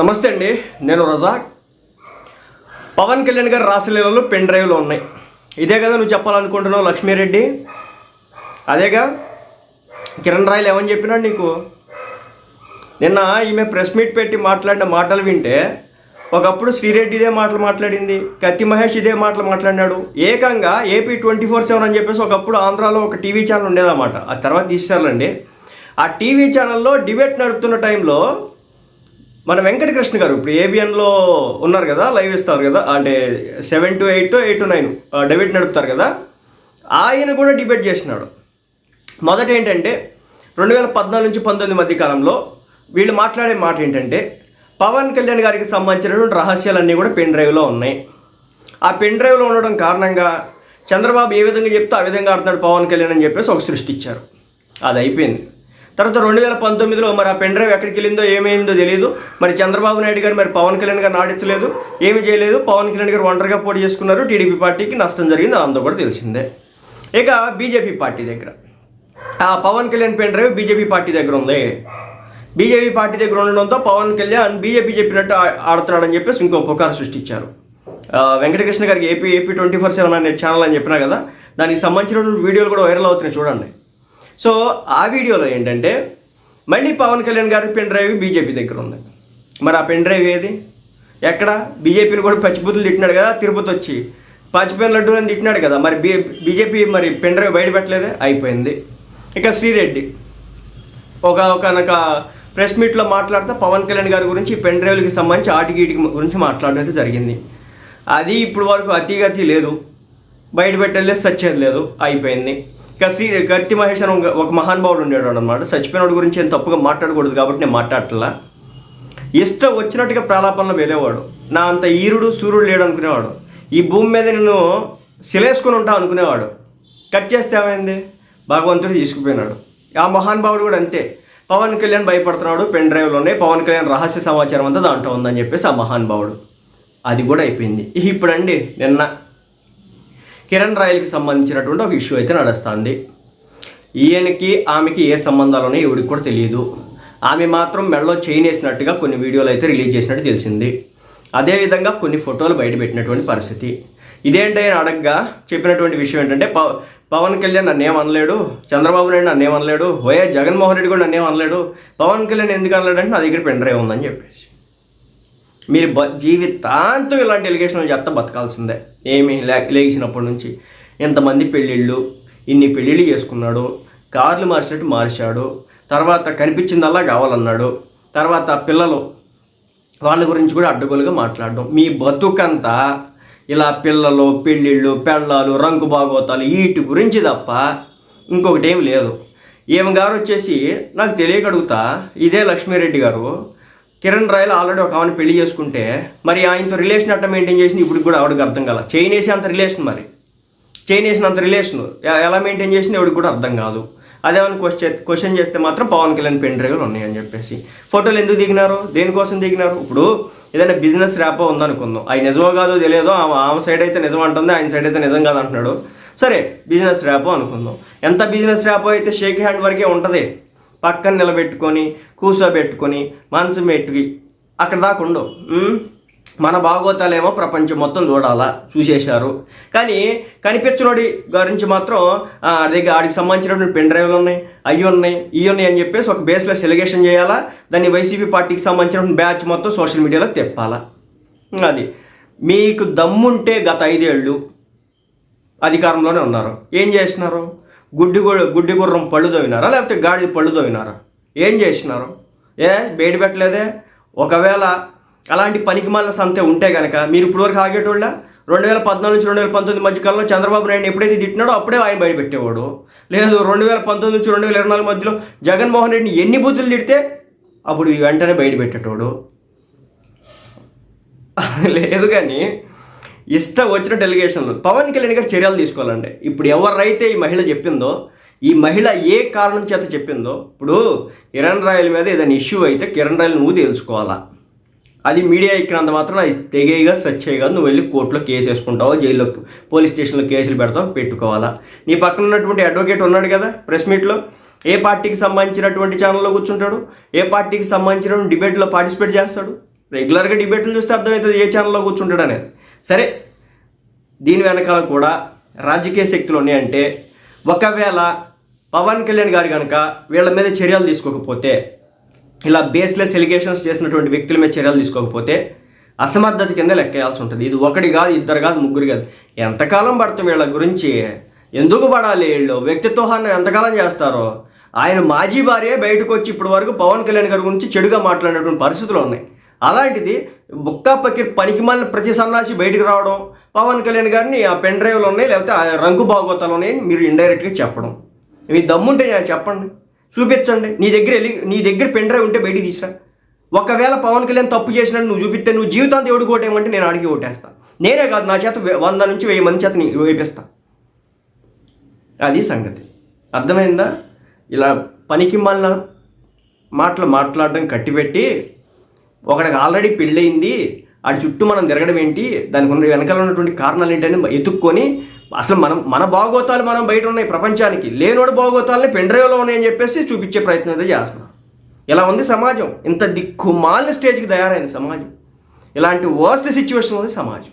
నమస్తే అండి నేను రజాక్. పవన్ కళ్యాణ్ గారి రాసలీలలో పెన్ డ్రైవ్లో ఉన్నాయి. ఇదే కదా నువ్వు చెప్పాలనుకుంటున్నావు లక్ష్మీరెడ్డి? అదేగా కిరణ్ రాయలు ఏమని చెప్పినాడు నీకు? నిన్న ఈమె ప్రెస్ మీట్ పెట్టి మాట్లాడిన మాటలు వింటే ఒకప్పుడు శ్రీరెడ్డి ఇదే మాటలు మాట్లాడింది కత్తి మహేష్ ఇదే మాటలు మాట్లాడినాడు. ఏకంగా ఏపీ ట్వంటీ ఫోర్ సెవెన్ అని చెప్పేసి ఒకప్పుడు ఆంధ్రాలో ఒక టీవీ ఛానల్ ఉండేదన్నమాట. ఆ తర్వాత తీసేసారులండి ఆ టీవీ ఛానల్లో డిబేట్ నడుపుతున్న టైంలో మన వెంకటకృష్ణ గారు ఇప్పుడు ఏబిఎన్లో ఉన్నారు కదా లైవ్ ఇస్తారు కదా అంటే seven to eight eight to nine debate నడుపుతారు కదా ఆయన కూడా డిబేట్ చేసినాడు. మొదట ఏంటంటే రెండు వేల పద్నాలుగు నుంచి పంతొమ్మిది మధ్య కాలంలో వీళ్ళు మాట్లాడే మాట ఏంటంటే పవన్ కళ్యాణ్ గారికి సంబంధించినటువంటి రహస్యాలన్నీ కూడా పెన్ డ్రైవ్లో ఉన్నాయి. ఆ పెన్ డ్రైవ్లో ఉండడం కారణంగా చంద్రబాబు ఏ విధంగా చెప్తే ఆ విధంగా ఆడుతున్నాడు పవన్ కళ్యాణ్ అని చెప్పేసి ఒక సృష్టించారు అది అయిపోయింది. తర్వాత రెండు వేల పంతొమ్మిదిలో మరి ఆ పెన్ డ్రైవ్ ఎక్కడికి వెళ్ళిందో ఏమైందో తెలియదు మరి చంద్రబాబు నాయుడు గారు మరి పవన్ కళ్యాణ్ గారు నాటించలేదు ఏమి చేయలేదు. పవన్ కళ్యాణ్ గారు ఒంటరిగా పోటీ చేసుకున్నారు. టీడీపీ పార్టీకి నష్టం జరిగింది. అంతా కూడా తెలిసిందే. ఇక బీజేపీ పార్టీ దగ్గర. ఆ Pavan Kalyan pen drive BJP party దగ్గర ఉంది. బీజేపీ పార్టీ దగ్గర ఉండడంతో పవన్ కళ్యాణ్ బీజేపీ చెప్పినట్టు ఆడుతున్నాడని చెప్పేసి ఇంకో పుకారు సృష్టించారు. వెంకటకృష్ణ గారికి AP AP twenty four seven అనే ఛానల్ అని చెప్పినా కదా దానికి సంబంధించినటువంటి వీడియోలు కూడా వైరల్ అవుతున్నాయి చూడండి. సో ఆ వీడియోలో ఏంటంటే మళ్ళీ పవన్ కళ్యాణ్ గారి పెన్ డ్రైవ్ బీజేపీ దగ్గర ఉంది. మరి ఆ పెన్ డ్రైవ్ ఏది? ఎక్కడ? బీజేపీని కూడా పచ్చిబూతులు తిట్టినాడు కదా తిరుపతి వచ్చి. పచ్చిపెన్ లడ్డు అని తిట్టినాడు కదా మరి బీ బీజేపీ మరి పెన్ డ్రైవ్ బయటపెట్టలేదే అయిపోయింది. ఇక శ్రీరెడ్డి. ఒక ఒకనొక ప్రెస్ మీట్లో మాట్లాడితే పవన్ కళ్యాణ్ గారి గురించి పెన్ డ్రైవ్లకి సంబంధించి ఆటికి ఈటికి గురించి మాట్లాడడం అయితే జరిగింది. అది ఇప్పుడు వరకు అతిగతి లేదు. బయట పెట్టలేదు సచ్చేది లేదు. అయిపోయింది. ఇక శ్రీ కత్తి మహేష్ అని ఒక- మహాన్ మహానుభావుడు ఉండేవాడు అనమాట చచ్చిపోయినోడు గురించి ఏం తప్పుగా మాట్లాడకూడదు కాబట్టి నేను మాట్లాడట్లా. ఇష్టం వచ్చినట్టుగా ప్రాలాపనలో వెళ్ళేవాడు. నా అంత ఈరుడు సూర్యుడు లేడు అనుకునేవాడు. ఈ భూమి మీద నేను శిలేసుకుని ఉంటా అనుకునేవాడు. కట్ చేస్తే ఏమైంది? భగవంతుడు తీసుకుపోయినాడు. ఆ మహానుభావుడు కూడా అంతే. పవన్ కళ్యాణ్ భయపడుతున్నాడు పెన్ డ్రైవ్లో ఉన్నాయి. పవన్ కళ్యాణ్ రహస్య సమాచారం అంతా దాంట్లో ఉందని చెప్పేసి ఆ మహానుభావుడు అది కూడా అయిపోయింది. ఇప్పుడండి నిన్న కిరణ్ రాయల్కి సంబంధించినటువంటి ఒక ఇష్యూ అయితే నడుస్తుంది. ఈయనకి ఆమెకి ఏ సంబంధాలు ఉన్నాయో ఎవడికి కూడా తెలియదు. ఆమె మాత్రం మెడలో చైన్ వేసినట్టుగా కొన్ని వీడియోలు అయితే రిలీజ్ చేసినట్టు తెలిసింది. అదేవిధంగా కొన్ని ఫోటోలు బయట పెట్టినటువంటి పరిస్థితి. ఇదేంటి అని అడగగా చెప్పినటువంటి విషయం ఏంటంటే పవ పవన్ కళ్యాణ్ నన్నేం అనలేడు చంద్రబాబు నాయుడు నన్ను అనలేడు వైఎస్ జగన్మోహన్ రెడ్డి కూడా నన్నేం అనలేడు పవన్ కళ్యాణ్ ఎందుకు అనలేడంటే నా దగ్గర పెన్ ఉందని చెప్పేసి. మీరు బ జీవితాంతం ఇలాంటి ఎలిగేషన్లు చెప్తా బతకాల్సిందే. ఏమి లే లేచినప్పటి నుంచి. ఎంతమంది పెళ్ళిళ్ళు ఇన్ని పెళ్ళిళ్ళు చేసుకున్నాడు కార్లు మార్చినట్టు మార్చాడు తర్వాత కనిపించిందల్లా కావాలన్నాడు తర్వాత పిల్లలు వాళ్ళ గురించి కూడా అడ్డగోలుగా మాట్లాడడం. మీ బతుకంతా ఇలా పిల్లలు పెళ్ళిళ్ళు పెళ్ళాలు రంగు బాగోతాలు వీటి గురించి తప్ప ఇంకొకటి ఏం లేదు. ఈమె గారు వచ్చేసి నాకు తెలియక అడుగుతా ఇదే లక్ష్మీరెడ్డి గారు కిరణ్ రాయల్ ఆల్రెడీ ఒక ఆమెను పెళ్ళి చేసుకుంటే మరి ఆయనతో రిలేషన్ అట్ట మెయింటైన్ చేసింది ఇప్పుడు కూడా ఆవిడకి అర్థం కాల. చైన్ వేసే అంత రిలేషన్ మరి. చైన్ వేసినంత రిలేషన్ ఎలా మెయింటైన్ చేసింది ఎవరికి కూడా అర్థం కాదు. అదేమని క్వశ్చన్ క్వశ్చన్ చేస్తే మాత్రం పవన్ కళ్యాణ్ పెన్ డ్రైవ్లు ఉన్నాయని చెప్పేసి. ఫోటోలు ఎందుకు దిగినారు? దేనికోసం దిగినారు? ఇప్పుడు ఏదైనా బిజినెస్ ర్యాపో ఉందనుకుందాం. అది నిజమో కాదో తెలియదో ఆమె ఆమె సైడ్ అయితే నిజం అంటుంది ఆయన సైడ్ అయితే నిజం కాదు అంటున్నాడు. సరే బిజినెస్ ర్యాపో అనుకుందాం. ఎంత బిజినెస్ ర్యాపో అయితే షేక్ హ్యాండ్ వరకే ఉంటుంది? పక్కన నిలబెట్టుకొని కూర్చోబెట్టుకొని మంచం పెట్టుకి అక్కడ దాకా ఉండవు. మన భాగోతాలేమో ప్రపంచం మొత్తం చూడాలా? చూసేశారు. కానీ కనిపించినోడి గురించి మాత్రం దగ్గర ఆడికి సంబంధించినటువంటి పెన్ డ్రైవ్లు ఉన్నాయి అవి ఉన్నాయి ఇవి ఉన్నాయి అని చెప్పేసి ఒక బేస్లో సెలిగేషన్ చేయాలా? దాన్ని వైసీపీ పార్టీకి సంబంధించినటువంటి బ్యాచ్ మొత్తం సోషల్ మీడియాలో తెప్పాలా? అది. మీకు దమ్ముంటే గత ఐదేళ్ళు అధికారంలోనే ఉన్నారు. ఏం చేసినారు గుడ్డి గుడ్డి గుర్రం పళ్ళు తవ్వినారా? లేకపోతే గాడి పళ్ళు తోవినారా ఏం చేసినారు? ఏ బయట పెట్టలేదే? ఒకవేళ అలాంటి పనికి మాలిన సంతే ఉంటే కనుక మీరు ఇప్పటివరకు ఆగేటోళ్ళ? రెండు వేల పద్నాలుగు నుంచి రెండు వేల పంతొమ్మిది మధ్య కాలంలో చంద్రబాబు నాయుడు ఎప్పుడైతే తిట్టినాడో అప్పుడే ఆయన బయట పెట్టేవాడు. లేదు రెండు వేల పంతొమ్మిది నుంచి రెండు వేల ఇరవై నాలుగు మధ్యలో జగన్మోహన్ రెడ్డిని ఎన్ని బూతులు తిడితే అప్పుడు వెంటనే బయట పెట్టేటోడు. లేదు కానీ ఇష్టం వచ్చిన డెలిగేషన్లు. పవన్ కళ్యాణ్ గారు చర్యలు తీసుకోవాలండి. ఇప్పుడు ఎవరైతే ఈ మహిళ చెప్పిందో ఈ మహిళ ఏ కారణం చేత చెప్పిందో ఇప్పుడు కిరణ్ రాయల్ మీద ఏదైనా ఇష్యూ అయితే కిరణ్ రాయల్ నువ్వు తెలుసుకోవాలా? అది మీడియా ఎక్కినంత మాత్రం అది తెగేగా సచ్చేయగా నువ్వు వెళ్ళి కోర్టులో కేసు వేసుకుంటావో జైల్లో పోలీస్ స్టేషన్లో కేసులు పెడతావు పెట్టుకోవాలా? నీ పక్కన ఉన్నటువంటి అడ్వకేట్ ఉన్నాడు కదా ప్రెస్ మీట్లో. ఏ పార్టీకి సంబంధించినటువంటి ఛానల్లో కూర్చుంటాడు? ఏ పార్టీకి సంబంధించిన డిబేట్లో పార్టిసిపేట్ చేస్తాడు? రెగ్యులర్గా డిబేట్లు చూస్తే అర్థమవుతుంది ఏ ఛానల్లో కూర్చుంటాడు అనేది. సరే దీని వెనకాల కూడా రాజకీయ శక్తులు ఉన్నాయంటే ఒకవేళ పవన్ కళ్యాణ్ గారు కనుక వీళ్ళ మీద చర్యలు తీసుకోకపోతే ఇలా బేస్లెస్ ఎలిగేషన్స్ చేసినటువంటి వ్యక్తుల మీద చర్యలు తీసుకోకపోతే అసమర్థత కింద లెక్కేయాల్సి ఉంటుంది. ఇది ఒకటి కాదు ఇద్దరు కాదు ముగ్గురు కాదు. ఎంతకాలం పడుతుంది వీళ్ళ గురించి? ఎందుకు పడాలి వీళ్ళు? వ్యక్తిత్వాన్ని ఎంతకాలం చేస్తారో? ఆయన మాజీ భార్య బయటకు వచ్చి ఇప్పటి వరకు పవన్ కళ్యాణ్ గారి గురించి చెడుగా మాట్లాడినటువంటి పరిస్థితులు ఉన్నాయి. అలాంటిది బుక్కా పక్కి పనికి మళ్ళీ ప్రతి సన్నాసి బయటికి రావడం పవన్ కళ్యాణ్ గారిని ఆ పెన్ డ్రైవ్లో ఉన్నాయి లేకపోతే ఆ రంగు బాగోతాలు ఉన్నాయని మీరు ఇండైరెక్ట్గా చెప్పడం. మీ దమ్ముంటే చెప్పండి. చూపించండి. నీ దగ్గర వెళ్ళి నీ దగ్గర పెన్ డ్రైవ్ ఉంటే బయటికి తీసిరా. ఒకవేళ పవన్ కళ్యాణ్ తప్పు చేసినట్టు నువ్వు చూపిస్తే నువ్వు జీవితాంతం ఎవడు ఏమంటే నేను అడిగి ఓటేస్తాను నేనే కాదు నా చేత వంద నుంచి వెయ్యి మంది చేత నీ వేపిస్తా. అది సంగతి. అర్థమైందా? ఇలా పనికి మళ్ళా మాటలు మాట్లాడడం కట్టిపెట్టి ఒకడికి ఆల్రెడీ పెళ్ళయింది ఆడి చుట్టూ మనం తిరగడం ఏంటి దానికి ఉన్న వెనకాల ఉన్నటువంటి కారణాలు ఏంటని ఎత్తుక్కొని అసలు మనం మన బాగోతాలు మనం బయట ఉన్నాయి ప్రపంచానికి లేనోడు బాగోతాలని పెండ్రైవ్లో ఉన్నాయని చెప్పేసి చూపించే ప్రయత్నం అయితే చేస్తున్నాం ఇలా ఉంది సమాజం? ఇంత దిక్కుమాలిన స్టేజ్కి తయారైంది సమాజం. ఇలాంటి వర్స్ట్ సిచ్యువేషన్ ఉంది సమాజం.